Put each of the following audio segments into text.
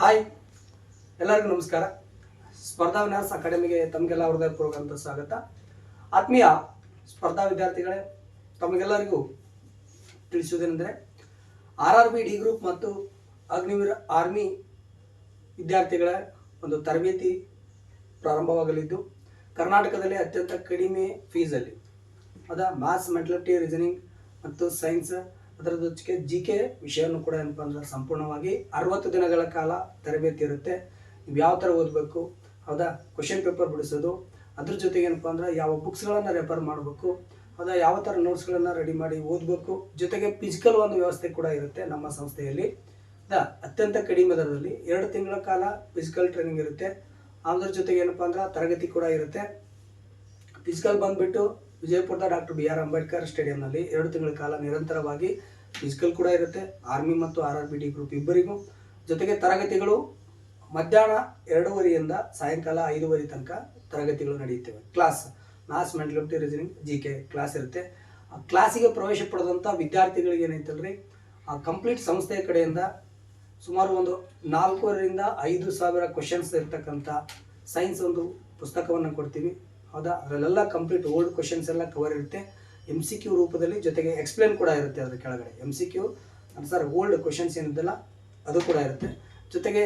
Hi. ಎಲ್ಲರಿಗೂ ನಮಸ್ಕಾರ. ಸ್ಪರ್ಧಾ ವಿನ್ಯಾಸ ಅಕಾಡೆಮಿಗೆ ತಮಗೆಲ್ಲ ಹೃದಯಪೂರ್ವಕಂತ ಸ್ವಾಗತ. ಆತ್ಮೀಯ ಸ್ಪರ್ಧಾ ವಿದ್ಯಾರ್ಥಿಗಳೇ, ತಮಗೆಲ್ಲರಿಗೂ ತಿಳಿಸುವುದೇನೆಂದರೆ, R R B D group ಮತ್ತು ಅಗ್ನಿವೀರ ಆರ್ಮಿ ವಿದ್ಯಾರ್ಥಿಗಳ ಒಂದು ತರಬೇತಿ ಪ್ರಾರಂಭವಾಗಲಿದ್ದು, ಕರ್ನಾಟಕದಲ್ಲಿ ಅತ್ಯಂತ ಕಡಿಮೆ ಫೀಸಲ್ಲಿ ಅದ ಮ್ಯಾಥ್ಸ್ ಮೆಟಲಿಟಿ ರೀಸನಿಂಗ್ ಮತ್ತು ಸೈನ್ಸ್ ಅದರ ಜೊತೆಗೆ ಜಿ ಕೆ ವಿಷಯವನ್ನು ಕೂಡ ಏನಪ್ಪ ಅಂದ್ರೆ ಸಂಪೂರ್ಣವಾಗಿ ಅರವತ್ತು ದಿನಗಳ ಕಾಲ ತರಬೇತಿ ಇರುತ್ತೆ. ನೀವು ಯಾವ ಥರ ಓದಬೇಕು, ಹೌದಾ? ಕ್ವಶನ್ ಪೇಪರ್ ಬಿಡಿಸೋದು, ಅದ್ರ ಜೊತೆಗೆ ಏನಪ್ಪ ಅಂದ್ರೆ ಯಾವ ಬುಕ್ಸ್ಗಳನ್ನು ರೆಫರ್ ಮಾಡಬೇಕು, ಹೌದಾ? ಯಾವ ಥರ ನೋಟ್ಸ್ಗಳನ್ನು ರೆಡಿ ಮಾಡಿ ಓದಬೇಕು, ಜೊತೆಗೆ ಫಿಸಿಕಲ್ ಒಂದು ವ್ಯವಸ್ಥೆ ಕೂಡ ಇರುತ್ತೆ ನಮ್ಮ ಸಂಸ್ಥೆಯಲ್ಲಿ. ಹೌದಾ? ಅತ್ಯಂತ ಕಡಿಮೆ ದರದಲ್ಲಿ ಎರಡು ತಿಂಗಳ ಕಾಲ ಫಿಸಿಕಲ್ ಟ್ರೈನಿಂಗ್ ಇರುತ್ತೆ. ಅದ್ರ ಜೊತೆಗೆ ಏನಪ್ಪ ಅಂದ್ರೆ ತರಗತಿ ಕೂಡ ಇರುತ್ತೆ. ಫಿಸಿಕಲ್ ಬಂದ್ಬಿಟ್ಟು ವಿಜಯಪುರದ ಡಾಕ್ಟರ್ ಬಿ ಆರ್ ಅಂಬೇಡ್ಕರ್ ಸ್ಟೇಡಿಯಂನಲ್ಲಿ ಎರಡು ತಿಂಗಳ ಕಾಲ ನಿರಂತರವಾಗಿ ಫಿಸಿಕಲ್ ಕೂಡ ಇರುತ್ತೆ. ಆರ್ಮಿ ಮತ್ತು R R B D group ಇಬ್ಬರಿಗೂ. ಜೊತೆಗೆ ತರಗತಿಗಳು ಮಧ್ಯಾಹ್ನ ಎರಡೂವರೆಯಿಂದ ಸಾಯಂಕಾಲ ಐದುವರೆ ತನಕ ತರಗತಿಗಳು ನಡೆಯುತ್ತವೆ. Class maths mentality reasoning G K class ಇರುತ್ತೆ. ಆ ಕ್ಲಾಸಿಗೆ ಪ್ರವೇಶ ಪಡೆದಂಥ ವಿದ್ಯಾರ್ಥಿಗಳಿಗೆ ಏನೈತಲ್ರಿ ಆ ಕಂಪ್ಲೀಟ್ ಸಂಸ್ಥೆಯ ಕಡೆಯಿಂದ ಸುಮಾರು ಒಂದು ನಾಲ್ಕೂವರೆಯಿಂದ ಐದು ಸಾವಿರ ಕ್ವಶನ್ಸ್ ಇರ್ತಕ್ಕಂಥ ಸೈನ್ಸ್ ಒಂದು ಪುಸ್ತಕವನ್ನು ಕೊಡ್ತೀವಿ. ಹೌದಾ? ಅದರಲ್ಲೆಲ್ಲ ಕಂಪ್ಲೀಟ್ ಓಲ್ಡ್ ಕ್ವಶನ್ಸ್ ಎಲ್ಲ ಕವರ್ ಇರುತ್ತೆ. ಎಂ ಸಿ ಕ್ಯೂ ರೂಪದಲ್ಲಿ ಜೊತೆಗೆ ಎಕ್ಸ್ಪ್ಲೇನ್ ಕೂಡ ಇರುತ್ತೆ ಅದರ ಕೆಳಗಡೆ. M C Q sir old questions ಏನಿದೆಲ್ಲ ಅದು ಕೂಡ ಇರುತ್ತೆ. ಜೊತೆಗೆ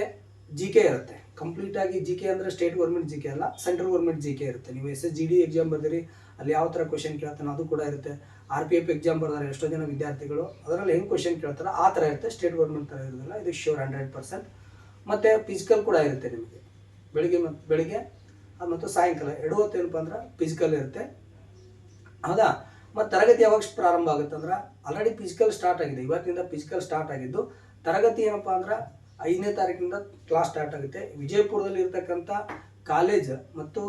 ಜಿ ಕೆ ಇರುತ್ತೆ. ಕಂಪ್ಲೀಟ್ ಆಗಿ ಜಿ ಕೆ ಅಂದರೆ ಸ್ಟೇಟ್ ಗೌರ್ಮೆಂಟ್ ಜಿ ಕೆ ಅಲ್ಲ ಸೆಂಟ್ರಲ್ ಗೌರ್ಮೆಂಟ್ ಜಿ ಕೆ ಇರುತ್ತೆ. ನೀವು S S G D exam ಬರ್ದಿರಿ, ಅಲ್ಲಿ ಯಾವ ಥರ ಕ್ವಶನ್ ಕೇಳ್ತಾನೆ ಅದು ಕೂಡ ಇರುತ್ತೆ. ಆರ್ ಪಿ ಎಫ್ ಎಕ್ಸಾಮ್ ಬರ್ದಾರೆ ಎಷ್ಟೋ ಜನ ವಿದ್ಯಾರ್ಥಿಗಳು, ಅದರಲ್ಲಿ ಹೆಂಗೆ ಕ್ವಶನ್ ಕೇಳ್ತಾರೆ ಆ ಥರ ಇರುತ್ತೆ. ಸ್ಟೇಟ್ ಗೌರ್ಮೆಂಟ್ ಥರ ಇರೋದಿಲ್ಲ, ಇದು ಶ್ಯೂರ್ ಹಂಡ್ರೆಡ್ ಪರ್ಸೆಂಟ್ ಮತ್ತು ಫಿಸಿಕಲ್ ಕೂಡ ಇರುತ್ತೆ ನಿಮಗೆ. ಬೆಳಿಗ್ಗೆ ಮತ್ತು ಬೆಳಿಗ್ಗೆ ಮತ್ತು ಸಾಯಂಕಾಲ, ಎರಡು ಹೊತ್ತು ಏನಪ್ಪ ಅಂದ್ರೆ ಫಿಸಿಕಲ್ ಇರುತ್ತೆ. ಹೌದಾ? ಮತ್ತು ತರಗತಿ ಯಾವಾಗ ಪ್ರಾರಂಭ ಆಗುತ್ತೆ ಅಂದ್ರೆ ಆಲ್ರೆಡಿ ಫಿಸಿಕಲ್ ಸ್ಟಾರ್ಟ್ ಆಗಿದೆ. ಇವತ್ತಿನಿಂದ ಫಿಸಿಕಲ್ ಸ್ಟಾರ್ಟ್ ಆಗಿದ್ದು ತರಗತಿ ಏನಪ್ಪ ಅಂದ್ರೆ ಐದನೇ ತಾರೀಕಿನಿಂದ ಕ್ಲಾಸ್ ಸ್ಟಾರ್ಟ್ ಆಗುತ್ತೆ. ವಿಜಯಪುರದಲ್ಲಿ ಇರ್ತಕ್ಕಂಥ ಕಾಲೇಜ್ ಮತ್ತು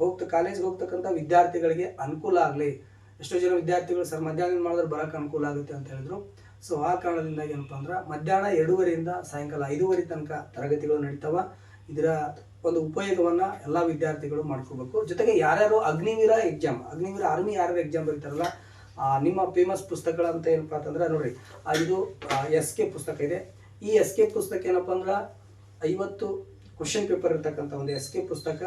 ಹೋಗ್ತ ಕಾಲೇಜ್ಗೆ ಹೋಗ್ತಕ್ಕಂಥ ವಿದ್ಯಾರ್ಥಿಗಳಿಗೆ ಅನುಕೂಲ ಆಗಲಿ. ಎಷ್ಟೋ ಜನ ವಿದ್ಯಾರ್ಥಿಗಳು ಸರ್ ಮಧ್ಯಾಹ್ನ ಮಾಡಿದ್ರೆ ಬರೋಕ್ಕೆ ಅನುಕೂಲ ಆಗುತ್ತೆ ಅಂತ ಹೇಳಿದ್ರು. ಸೊ ಆ ಕಾರಣದಿಂದ ಏನಪ್ಪ ಅಂದ್ರೆ ಮಧ್ಯಾಹ್ನ ಎರಡೂವರೆಯಿಂದ ಸಾಯಂಕಾಲ ಐದೂವರೆ ತನಕ ತರಗತಿಗಳು ನಡೀತಾವ. ಇದರ ಒಂದು ಉಪಯೋಗವನ್ನು ಎಲ್ಲ ವಿದ್ಯಾರ್ಥಿಗಳು ಮಾಡ್ಕೋಬೇಕು. ಜೊತೆಗೆ ಯಾರ್ಯಾರು ಅಗ್ನಿವೀರ ಎಕ್ಸಾಮ್ ಅಗ್ನಿವೀರ ಆರ್ಮಿ ಯಾರು ಎಕ್ಸಾಮ್ ಬರೀತಾರಲ್ಲ ನಿಮ್ಮ ಫೇಮಸ್ ಪುಸ್ತಕಗಳಂತ ಏನಪ್ಪ ಅಂತಂದ್ರೆ ನೋಡ್ರಿ ಇದು ಎಸ್ ಕೆ ಪುಸ್ತಕ ಇದೆ. ಈ ಎಸ್ ಕೆ ಪುಸ್ತಕ ಏನಪ್ಪ ಅಂದ್ರೆ ಐವತ್ತು ಕ್ವಶನ್ ಪೇಪರ್ ಇರ್ತಕ್ಕಂಥ ಒಂದು ಎಸ್ ಕೆ ಪುಸ್ತಕ.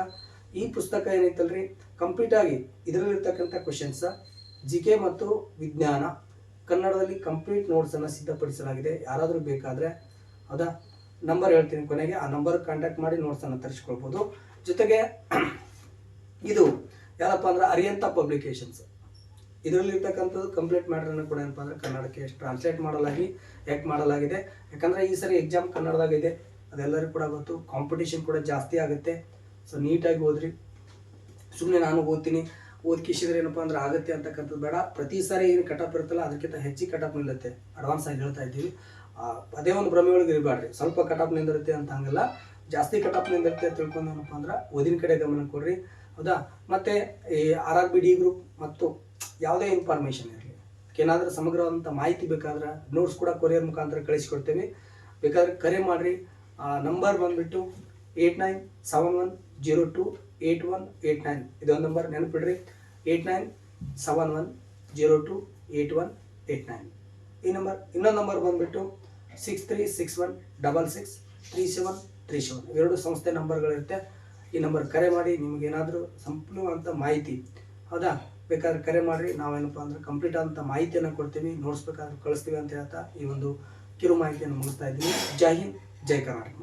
ಈ ಪುಸ್ತಕ ಏನೈತಲ್ರಿ? ಕಂಪ್ಲೀಟ್ ಆಗಿ ಇದರಲ್ಲಿರ್ತಕ್ಕಂಥ ಕ್ವಶನ್ಸ್ ಜಿ ಕೆ ಮತ್ತು ವಿಜ್ಞಾನ. ಕನ್ನಡದಲ್ಲಿ ಕಂಪ್ಲೀಟ್ ನೋಟ್ಸನ್ನು ಸಿದ್ಧಪಡಿಸಲಾಗಿದೆ. ಯಾರಾದರೂ ಬೇಕಾದರೆ, ಹೌದಾ? ನಂಬರ್ ಹೇಳ್ತೀನಿ ಕೊನೆಗೆ, ಆ ನಂಬರ್ ಕಾಂಟ್ಯಾಕ್ಟ್ ಮಾಡಿ ನೋಟ್ಸನ್ನು ತರಿಸ್ಕೊಳ್ಬೋದು. ಜೊತೆಗೆ, ಇದು ಯಾರಪ್ಪ ಅಂದ್ರೆ ಅರಿಯಂತ ಪಬ್ಲಿಕೇಶನ್ಸ್ ಇದರಲ್ಲಿ ಇರ್ತಕ್ಕಂಥದ್ದು ಕಂಪ್ಲೀಟ್ ಮ್ಯಾಟ್ರನ್ನು ಕೂಡ ಏನಪ್ಪ ಅಂದ್ರೆ ಕನ್ನಡಕ್ಕೆ ಟ್ರಾನ್ಸ್ಲೇಟ್ ಮಾಡಲಾಗಿ ಯಾಕೆ ಮಾಡಲಾಗಿದೆ. ಯಾಕಂದರೆ ಈ ಸರಿ ಎಕ್ಸಾಮ್ ಕನ್ನಡದಾಗಿದೆ ಅದೆಲ್ಲರಿಗೂ ಕೂಡ ಗೊತ್ತು. ಕಾಂಪಿಟೇಷನ್ ಕೂಡ ಜಾಸ್ತಿ ಆಗುತ್ತೆ. ಸೊ ನೀಟಾಗಿ ಓದ್ರಿ. ಸುಮ್ಮನೆ ನಾನು ಓದ್ತೀನಿ. ಓದ್ಕಿಸಿದ್ರೆ ಏನಪ್ಪ ಅಂದ್ರೆ ಆಗುತ್ತೆ ಅಂತಕ್ಕಂಥದ್ದು ಬೇಡ. ಪ್ರತಿ ಸಾರಿ ಏನು ಕಟಪ್ ಇರುತ್ತಲ್ಲ, ಅದಕ್ಕಿಂತ ಹೆಚ್ಚಿಗೆ ಕಟಪ್ ನಿಲ್ಲುತ್ತೆ ಅಡ್ವಾನ್ಸ್ ಆಗಿ ಹೇಳ್ತಾ ಇದ್ದೀವಿ. ಅದೇ ಒಂದು ಭ್ರಮೆ ಒಳಗೆ ಇರಬೇಡ್ರಿ ಸ್ವಲ್ಪ ಕಟಪ್ ನಿಂದಿರುತ್ತೆ ಅಂತ ಹಂಗಲ್ಲ. ಜಾಸ್ತಿ ಕಟಪ್ ನಿಂದಿರುತ್ತೆ ಇರುತ್ತೆ ತಿಳ್ಕೊಂಡು ಏನಪ್ಪ ಅಂದ್ರೆ ಓದಿನ ಕಡೆ ಗಮನ ಕೊಡ್ರಿ. ಹೌದಾ? ಮತ್ತೆ ಈ R R B D group ಮತ್ತು ಯಾವುದೇ ಇನ್ಫಾರ್ಮೇಷನ್ ಇರಲಿ. ಏನಾದರೂ ಸಮಗ್ರವಾದಂಥ ಮಾಹಿತಿ ಬೇಕಾದ್ರೆ ನೋಟ್ಸ್ ಕೂಡ ಕೊರಿಯರ್ ಮುಖಾಂತರ ಕಳಿಸಿಕೊಡ್ತೇವೆ ಬೇಕಾದ್ರೆ ಕರೆ ಮಾಡಿರಿ. ನಂಬರ್ ಬಂದುಬಿಟ್ಟು eight nine seven one zero two eight one eight nine ಇದೊಂದು number ನೆನಪಿಡ್ರಿ. Eight nine seven one zero two eight one eight nine ಈ ನಂಬರ್ ಇನ್ನೊಂದು ನಂಬರ್ ಬಂದುಬಿಟ್ಟು six three six one double six three seven three seven ಎರಡು ಸಂಸ್ಥೆ ನಂಬರ್ಗಳಿರುತ್ತೆ. ಈ number ಕರೆ ಮಾಡಿ ನಿಮಗೇನಾದರೂ ಸಂಪೂರ್ಣವಾದಂಥ ಮಾಹಿತಿ ಹೌದಾ? ಬೇಕಾದ್ರೆ ಕರೆ ಮಾಡಿರಿ. ನಾವೇನಪ್ಪ ಅಂದರೆ ಕಂಪ್ಲೀಟ್ ಆದಂಥ ಮಾಹಿತಿಯನ್ನು ಕೊಡ್ತೀವಿ. ನೋಟ್ಸ್ ಬೇಕಾದ್ರೆ ಕಳಿಸ್ತೀವಿ ಅಂತ ಹೇಳ್ತಾ ಈ ಒಂದು ಕಿರು ಮಾಹಿತಿಯನ್ನು ಮುಗಿಸ್ತಾ ಇದ್ದೀನಿ. ಜೈ ಹಿಂದ್, ಜೈ ಕರ್ನಾಟಕ